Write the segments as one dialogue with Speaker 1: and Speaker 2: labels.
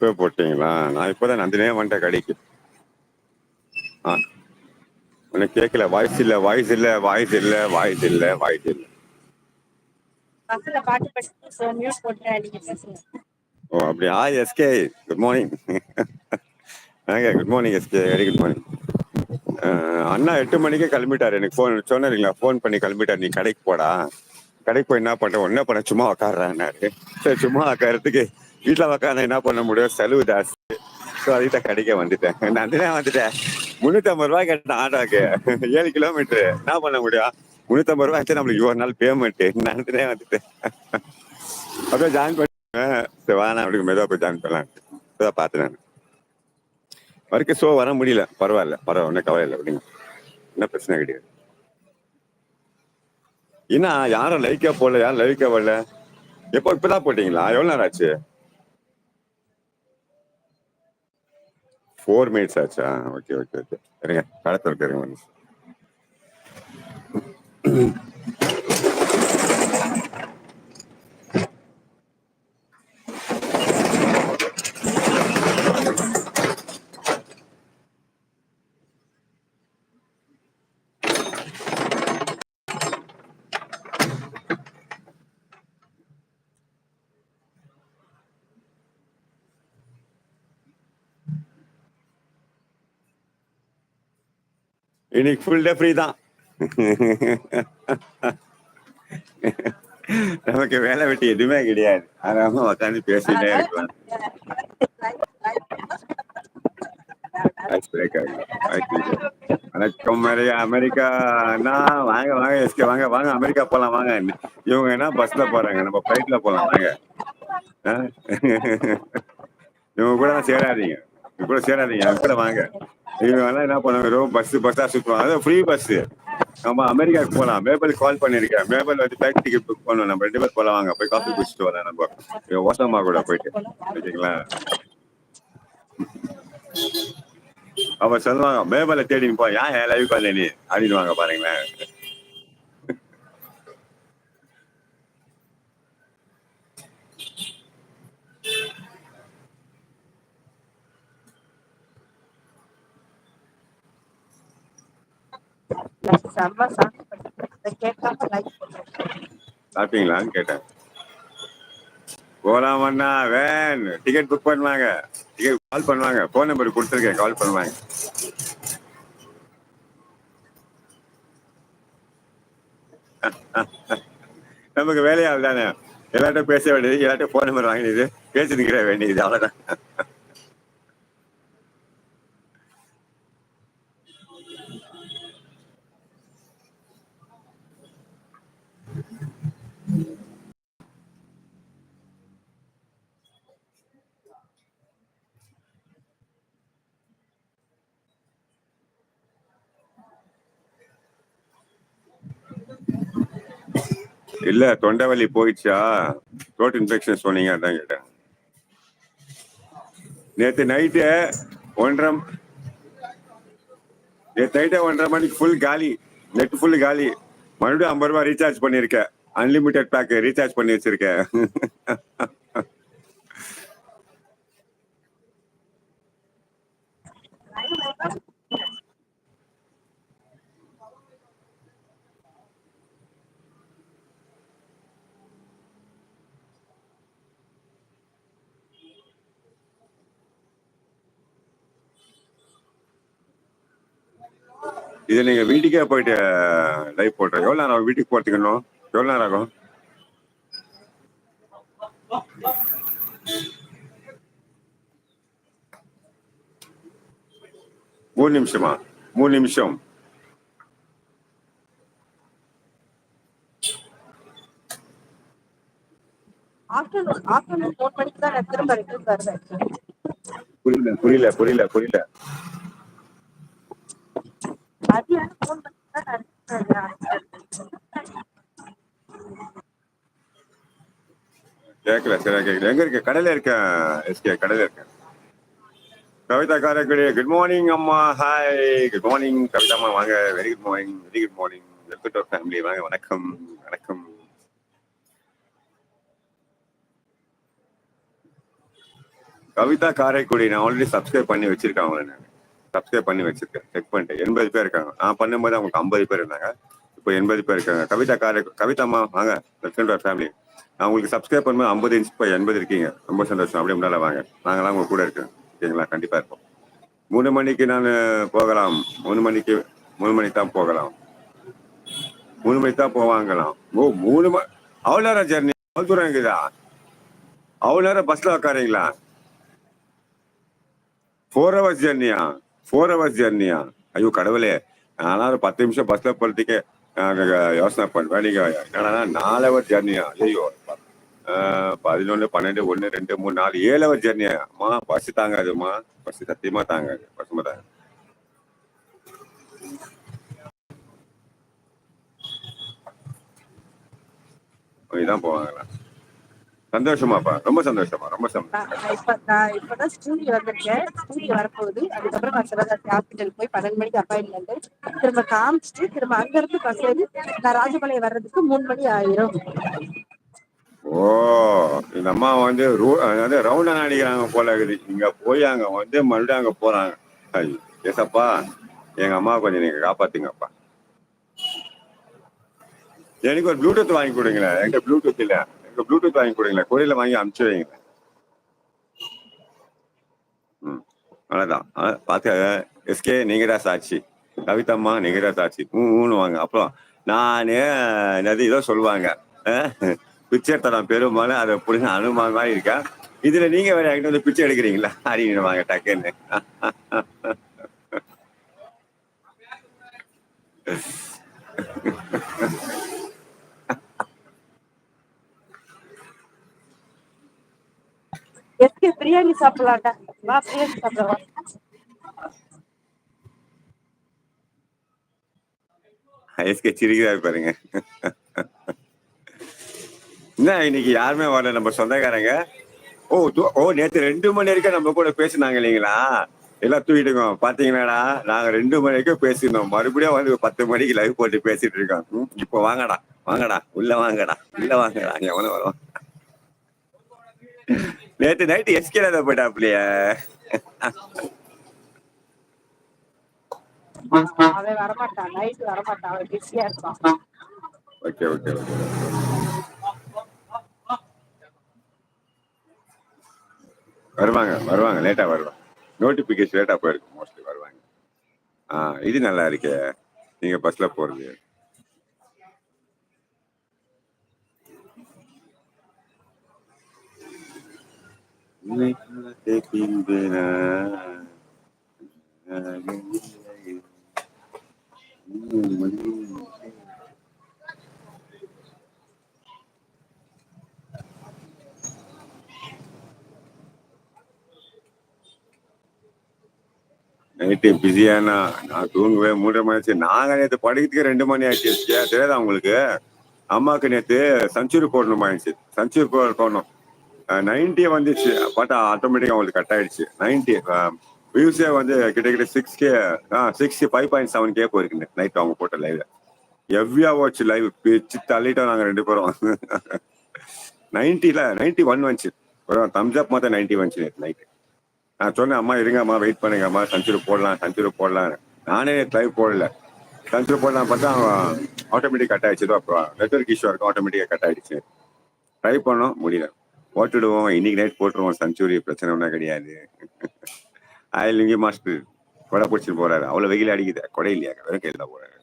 Speaker 1: அப்பவே போட்டீங்களா? நான் இப்போதான் நந்தினே வந்துட்டேன் கடைக்கு. ஆ. உனக்கு கேட்கல வாய்ஸ் இல்ல வாய்ஸ் இல்ல வாய்ஸ் இல்ல வாய்ஸ் இல்ல வாய்ஸ் இல்ல. ஓ அப்படியா? எஸ்கே குட் மார்னிங் வாங்க good morning SK. Very good morning அண்ணா எட்டு மணிக்கே கிளம்பிட்டாரு. எனக்கு ஃபோன் சொன்னீங்களா ஃபோன் பண்ணி கிளம்பிட்டாரு. நீ கடைக்கு போடா. கடைக்கு போய் என்ன பண்ற? என்ன பண்ண சும்மா உக்காடுறான்னாரு சரி சும்மா உக்காரத்துக்கு வீட்டில் உக்காந்து என்ன பண்ண முடியும்? செலவு ஜாஸ்தி. ஸோ அதுக்கிட்ட கடைக்க வந்துட்டேன். நந்தினா வந்துட்டேன். முந்நூற்றம்பது ரூபாய் கேட்டேன் ஆட்டோக்கு. ஏழு கிலோமீட்டரு. என்ன பண்ண முடியும்? முந்நூற்றம்பது ரூபாய் ஆச்சு நம்மளுக்கு ஒரு நாள் பேமெண்ட்டு நந்தினே வந்துட்டேன். அப்படியே ஜாயின் பண்ணுவேன் சரி வாங்க அப்படி மெதுவாக போய் ஜாயின் பண்ணலாம். இதான் பார்த்தேன் நான். வரைக்கும் ஷோ வர முடியல. பரவாயில்ல. பரவாயில்ல ஒன்றும் கவலை இல்லை. அப்படிங்க. என்ன பிரச்சனை கிடையாது. என்ன யாரும் லைக்கா போடல? யாரும் லைக்கா வரல எப்போ இப்பதான் போட்டீங்களா? எவ்வளவு நேரம் ஆச்சு? ஃபோர் மினிட்ஸ் ஆச்சா? ஓகே ஓகே ஓகே சரிங்க கடத்தில் இருக்கிறீங்க இன்னைக்கு ஃபுல் டே ஃப்ரீ தான். நமக்கு வேலை வெட்டி எதுவுமே கிடையாது. ஆறாம உட்காந்து பேசிட்டே இருக்கலாம். வணக்கம் அமெரிக்கா. அண்ணா வாங்க வாங்க எஸ்கே வாங்க வாங்க அமெரிக்கா போலாம் வாங்க. இவங்க என்ன பஸ்ல போறாங்க? நம்ம ஃபிளைட்ல போலாம் வாங்க. இவங்க கூட சேராதீங்க. கூட சேராதீங்க அவங்க கூட வாங்க. இவங்க எல்லாம் என்ன பண்ணுவாங்க வெறும் பஸ் பஸ்ஸா சுற்றுவாங்க அதான் ஃப்ரீ பஸ் நம்ம அமெரிக்காவுக்கு போகலாம் மேபல் கால் பண்ணிருக்கேன் மேபல் வந்து ஃபிளைட் டிக்கெட் புக் பண்ணுவோம் நம்ம ரெண்டு பேர் போலாம் வாங்க. போய் காஃபி குடிச்சிட்டு வரலாம் நம்ம. ஓசமா கூட போயிட்டு. ஓகேங்களா? அவ சொல்லுவாங்க மேபலை தேடி போ. ஏன் என் லைவ் பண்ணல நீ? அப்படின்வாங்க பாருங்களேன்.
Speaker 2: செம்ம கேட்காம லைக்
Speaker 1: சாப்பிட்டீங்களான்னு கேட்டேன். போலாம் அண்ணா வேன். டிக்கெட் புக் பண்ணுவாங்க. டிக்கெட் கால் பண்ணுவாங்க. ஃபோன் நம்பர் கொடுத்துருக்கேன். கால் பண்ணுவாங்க. நமக்கு வேலையாள் தானே? எல்லார்ட்டும் பேச வேண்டியது. எல்லார்ட்டும் ஃபோன் நம்பர் வாங்கினது. பேசி வேண்டியது. அவ்வளோதான் இல்ல தொண்டை வலி போயிடுச்சா? த்ரோட் இன்ஃபெக்ஷன் சொன்னீங்க அதான் கேட்டேன். நேத்து நைட்டு ஒன்றரை நேத்து நைட்டு ஒன்றரை மணிக்கு ஃபுல் காலி. நெட் ஃபுல் காலி. மறுபடியும் ஐம்பது ரூபாய் ரீசார்ஜ் பண்ணியிருக்கேன். அன்லிமிட்டெட் பேக் ரீசார்ஜ் பண்ணி வச்சிருக்கேன். இது நீங்க வீட்டுக்கே போயிட்டு லைவ் போட்டேன் எவ்வளவு நேரம் வீட்டுக்கு போறதுக்கு இன்னும்? எவ்வளவு நேரம் ஆகும்? மூணு நிமிஷமா? மூணு நிமிஷம். புரியல புரியல புரியல புரியல.
Speaker 2: மதியானம் ஃபோன்
Speaker 1: கேட்கல சரியா கேட்கல எங்க இருக்க? கடையில இருக்கேன் எஸ்கே கடையில இருக்கேன். கவிதா காரைக்குடி குட் மார்னிங் அம்மா. ஹாய் குட் மார்னிங் கவிதா அம்மா. வாங்க very good morning very good morning welcome to family வாங்க வணக்கம் வணக்கம். கவிதா காரைக்குடி நான் ஆல்ரெடி சப்ஸ்கிரைப் பண்ணி வச்சிருக்கேன் நான். சப்ஸ்கிரைப் பண்ணி வச்சிருக்கேன். செக் பண்ணிட்டேன் எண்பது பேர் இருக்காங்க. நான் பண்ணும்போது அவங்களுக்கு ஐம்பது பேர் இருந்தாங்க. இப்போ எண்பது பேர் இருக்காங்க. கவிதா காரை கவிதா அம்மா வாங்க. டு ஃபேமிலி நான் உங்களுக்கு சப்ஸ்கிரைப் பண்ணும்போது ஐம்பது இன்ச் இப்போ எண்பது இருக்கீங்க. ரொம்ப சந்தோஷம். அப்படியே முன்னால வாங்க. நாங்களாம் உங்க கூட இருக்கோம். ஓகேங்களா கண்டிப்பா இருப்போம். மூணு மணிக்கு நான் போகலாம். மூணு மணிக்கு மூணு மணிக்கு தான் போகலாம். மூணு மணிக்கு தான் போவாங்கலாம் ஓ மூணு மணி அவ்வளோ நேரம் ஜெர்னி அவ்வளோ தூரம் இருக்குதா அவ்வளோ நேரம் பஸ்ல உட்காரீங்களா ஃபோர் ஹவர்ஸ் ஜெர்னியா ஃபோர் ஹவர்ஸ் ஜெர்னியா ஐயோ கடவுளே. நானும் ஒரு பத்து நிமிஷம் பஸ்ல போறதுக்கே யோசனை பண்ணுவேன். நீங்க என்னன்னா நாலு ஹவர் ஜெர்னியா ஐயோ பதினொன்று பன்னெண்டு ஒன்று ரெண்டு மூணு நாலு ஏழு ஹவர் ஜெர்னியா அம்மா பஸ் தாங்காதும்மா பஸ் சத்தியமா தாங்காது பசுமை தாங்க இதான் போவாங்களா சந்தோஷமாப்பா. ரொம்ப சந்தோஷமா ரொம்ப சந்தோஷம்.
Speaker 2: இப்ப நான் இப்பதான் ஸ்டூடியோ வந்திருக்கேன். ஸ்டூடியோ வரப்போகுது அதுக்கப்புறம் நான் சிவகாசி ஹாஸ்பிட்டல் போய் பன்னெண்டு மணிக்கு அப்பாயின்மெண்ட் திரும்ப காமிச்சிட்டு திரும்ப அங்க இருந்து பஸ் ஏறி நான் ராஜபாளையம் வர்றதுக்கு மூணு மணி ஆயிரும்.
Speaker 1: ஓ இந்த அம்மா வந்து ரூ- அதாவது ரவுண்டா அடிக்கிறாங்க போல இருக்குது. இங்க போய் அங்க வந்து மறுபடியும் அங்க போறாங்க. ஐயோ, ஏசப்பா எங்க அம்மா கொஞ்சம் நீங்க காப்பாத்துங்கப்பா. எனக்கு ஒரு ப்ளூடூத் வாங்கி கொடுங்களேன். எங்க ப்ளூடூத் இல்ல. எங்க ப்ளூடூத் வாங்கி கொடுங்களேன். கோயிலில் வாங்கி அமுச்சு வைங்க ம் அவ்வளவுதான். பார்த்து எஸ்கே நீங்கடா சாட்சி. கவிதம்மா நீங்கடா சாட்சி. ஊன்னு வாங்க. அப்புறம் நான் என்னது ஏதோ சொல்லுவாங்க. அஹ், பிச்சை தரம் பெரும்பாலும் அதை பிடிச்ச அனுமான் மாதிரி இருக்கேன். இதுல நீங்க வேற என்கிட்ட வந்து பிச்சை எடுக்கிறீங்களா? அப்படின்னு வாங்க டக்குன்னு
Speaker 2: எஸ்கே பிரியாணி சாப்பிடலாம்டா. வா பிரியாணி சாப்பிடலாம்
Speaker 1: எஸ்கே சிரிக்கிறாரு பாருங்க. என்ன இன்னைக்கு யாருமே வரல நம்ம சொந்தக்காரங்க? ஓ ஓ நேற்று ரெண்டு மணி வரைக்கும் நம்ம கூட பேசினாங்க இல்லைங்களா? எல்லாம் தூக்கிட்டுங்க பாத்தீங்களாடா? நாங்க ரெண்டு மணி வரைக்கும் பேசியிருந்தோம். மறுபடியும் வந்து பத்து மணிக்கு லைவ் போட்டு பேசிட்டு இருக்கோம். இப்போ வாங்கடா வாங்கடா உள்ள வாங்கடா உள்ள வாங்கடா. எவனும் வரும் நேத்து நைட்டு எஸ்கே போயிட்டாப்லையே ஓகே ஓகே ஓகே வருவாங்க வருவாங்க லேட்டா வருவாங்க. நோட்டிபிகேஷன் லேட்டா போயிருக்கும் மோஸ்ட்லி வருவாங்க. ஆ இது நல்லா இருக்கே. நீங்க பஸ்ல போறது. நைட்டு பிஸியானா நான் தூங்கவே மூன்றரை மணி ஆச்சு நாங்க நேற்று படிக்கிறதுக்கு ரெண்டு மணி ஆச்சு தெரியாதா உங்களுக்கு? அம்மாவுக்கு நேற்று செஞ்சுரி போடணும் ஆயிடுச்சு செஞ்சுரி போடணும். நைன்டி வந்துச்சு. பட் ஆட்டோமேட்டிக்காக அவங்களுக்கு கட் ஆயிடுச்சு. நைன்டி வியூஸே வந்து கிட்டத்தட்ட six K sixty five point seven K போயிருக்கு நைட் அவங்க போட்ட லைவ்ல எவ்வியா வாட்ச் லைவ் பிச்சு தள்ளிட்டோம் நாங்க ரெண்டு பேரும். நைன்டில நைன்டி ஒன் வந்துச்சு. ஒரு தம்ஸ் அப் மாத்த நைன்டி வந்துச்சு நேற்று நைட் நான் சொன்னேன் அம்மா இருங்கம்மா வெயிட் பண்ணுங்க அம்மா போடலாம் சஞ்சூர் போடலாம் நானே லைவ் போடல. சஞ்சூர் போடலாம் பார்த்தா ஆட்டோமேட்டிக் கட் ஆயிடுச்சு. அப்புறம் நெட்ஒர்க் இஷ்யூ இருக்கும் ஆட்டோமேட்டிக்காக கட் ஆயிடுச்சு. ட்ரை பண்ணோம் முடியல. போட்டுடுவோம். இன்னைக்கு நைட் போட்டுருவோம். செஞ்சுரி பிரச்சனை ஒன்றும் கிடையாது. ஆயில் லிங்கி மாஸ்டர் கொடை பிடிச்சிட்டு போறாரு. அவ்வளவு வெயில் அடிக்குது. கொடை இல்லையா? வெறும் கையில் தான் போறாரு.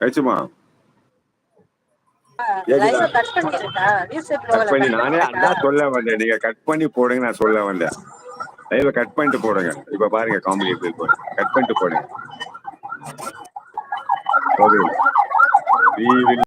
Speaker 1: கழிச்சுமா?
Speaker 2: கட்
Speaker 1: பண்ணி நானே அதான் சொல்ல வந்தேன். நீங்க கட் பண்ணி போடுங்க. நான் சொல்ல வந்தேன். லைவ் கட் பண்ணிட்டு போடுங்க. இப்ப பாருங்க காமெடி எப்படி கட் பண்ணிட்டு போடுங்க. Okay. We will